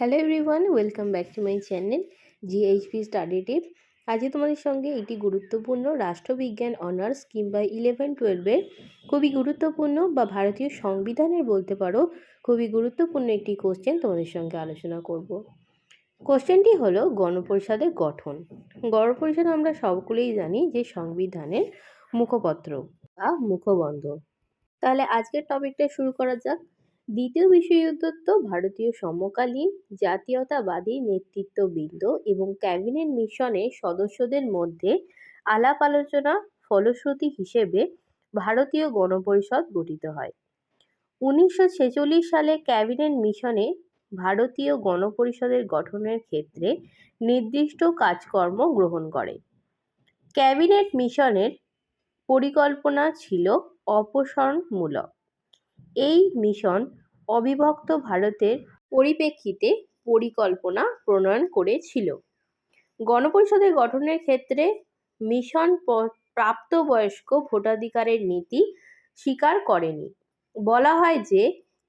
Hello everyone welcome back to my channel GHP study tip আজকে তোমাদের সঙ্গে একটি গুরুত্বপূর্ণ রাষ্ট্রবিজ্ঞান অনার্স কিংবা ইলেভেন টুয়েলভের খুবই গুরুত্বপূর্ণ বা ভারতীয় সংবিধানের বলতে পারো, খুবই গুরুত্বপূর্ণ একটি কোশ্চেন তোমাদের সঙ্গে আলোচনা করব। কোশ্চেনটি হলো গণপরিষদের গঠন। গণপরিষদ আমরা সকলেই জানি যে সংবিধানের মুখপত্র বা মুখবন্ধ। তাহলে আজকের টপিকটা শুরু করা যাক। দ্বিতীয় বিশ্বযুদ্ধোত্তর ভারতীয় সমকালীন জাতীয়তাবাদী নেতৃত্ববৃন্দ এবং ক্যাবিনেট মিশনের সদস্যদের মধ্যে আলাপ আলোচনা ফলশ্রুতি হিসেবে ভারতীয় গণপরিষদ গঠিত হয়। উনিশশো ছেচল্লিশ সালে ক্যাবিনেট মিশনে ভারতীয় গণপরিষদের গঠনের ক্ষেত্রে নির্দিষ্ট কাজকর্ম গ্রহণ করে। ক্যাবিনেট মিশনের পরিকল্পনা ছিল অপসারণমূলক। এই মিশন অবিভক্ত ভারতের পরিপ্রেক্ষিতে পরিকল্পনা প্রণয়ন করেছিল। গণপরিষদের গঠনের ক্ষেত্রে মিশন প্রাপ্তবয়স্ক ভোটাধিকারের নীতি স্বীকার করেনি। বলা হয় যে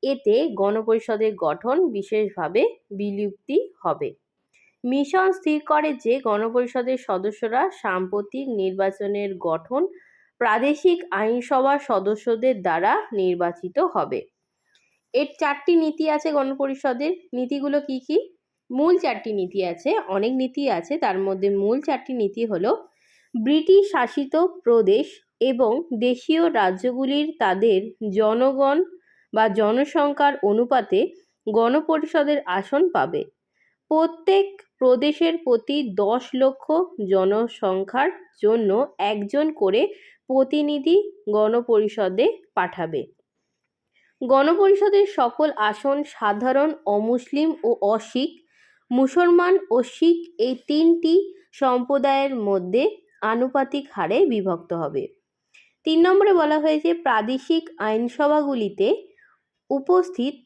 এতে গণপরিষদের গঠন বিশেষভাবে বিলুপ্তি হবে। মিশন স্থির করে যে গণপরিষদের সদস্যরা সাম্প্রতিক নির্বাচনের গঠন প্রাদেশিক আইনসভার সদস্যদের দ্বারা নির্বাচিত হবে। এর চারটি নীতি আছে গণপরিষদের। নীতিগুলো কি কি? মূল চারটি নীতি আছে, অনেক নীতি আছে। তার মধ্যে মূল চারটি নীতি হলো ব্রিটিশ শাসিত প্রদেশ এবং দেশীয় রাজ্যগুলির তাদের জনগণ বা জনসংখ্যার অনুপাতে গণপরিষদের আসন পাবে। প্রত্যেক প্রদেশের প্রতি দশ লক্ষ জনসংখ্যার জন্য একজন করে প্রতিনিধি গণপরিষদে পাঠাবে। গণপরিষদের সকল আসন সাধারণ অমুসলিম ও অশিখ, মুসলমান ও শিখ এই তিনটি সম্প্রদায়ের মধ্যে আনুপাতিক হারে বিভক্ত হবে। তিন নম্বরে বলা হয়েছে, প্রাদেশিক আইনসভাগুলিতে উপস্থিত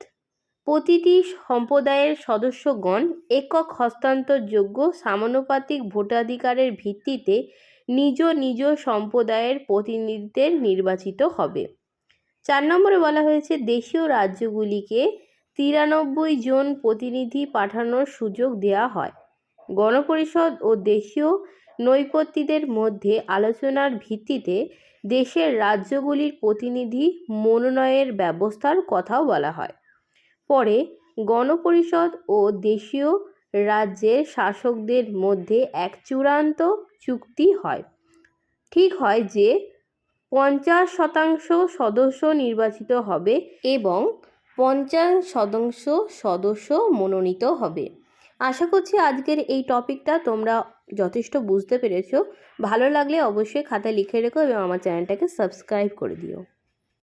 প্রতিটি সম্প্রদায়ের সদস্যগণ একক হস্তান্তরযোগ্য, সামানুপাতিক ভোটাধিকারের ভিত্তিতে নিজ নিজ সম্প্রদায়ের প্রতিনিধিদের নির্বাচিত হবে। চার নম্বরে বলা হয়েছে, দেশীয় রাজ্যগুলিকে তিরানব্বই জন প্রতিনিধি পাঠানোর সুযোগ দেওয়া হয়। গণপরিষদ ও দেশীয় নৈপত্যীদের মধ্যে আলোচনার ভিত্তিতে দেশের রাজ্যগুলির প্রতিনিধি মনোনয়নের ব্যবস্থার কথাও বলা হয়। পরে গণপরিষদ ও দেশীয় রাজ্যের শাসকদের মধ্যে এক চূড়ান্ত চুক্তি হয়। ঠিক হয় যে পঞ্চাশ শতাংশ সদস্য নির্বাচিত হবে এবং পঞ্চাশ শতাংশ সদস্য মনোনীত হবে। আশা করছি আজকের এই টপিকটা তোমরা যথেষ্ট বুঝতে পেরেছ। ভালো লাগলে অবশ্যই খাতায় লিখে রেখো এবং আমার চ্যানেলটাকে সাবস্ক্রাইব করে দিও।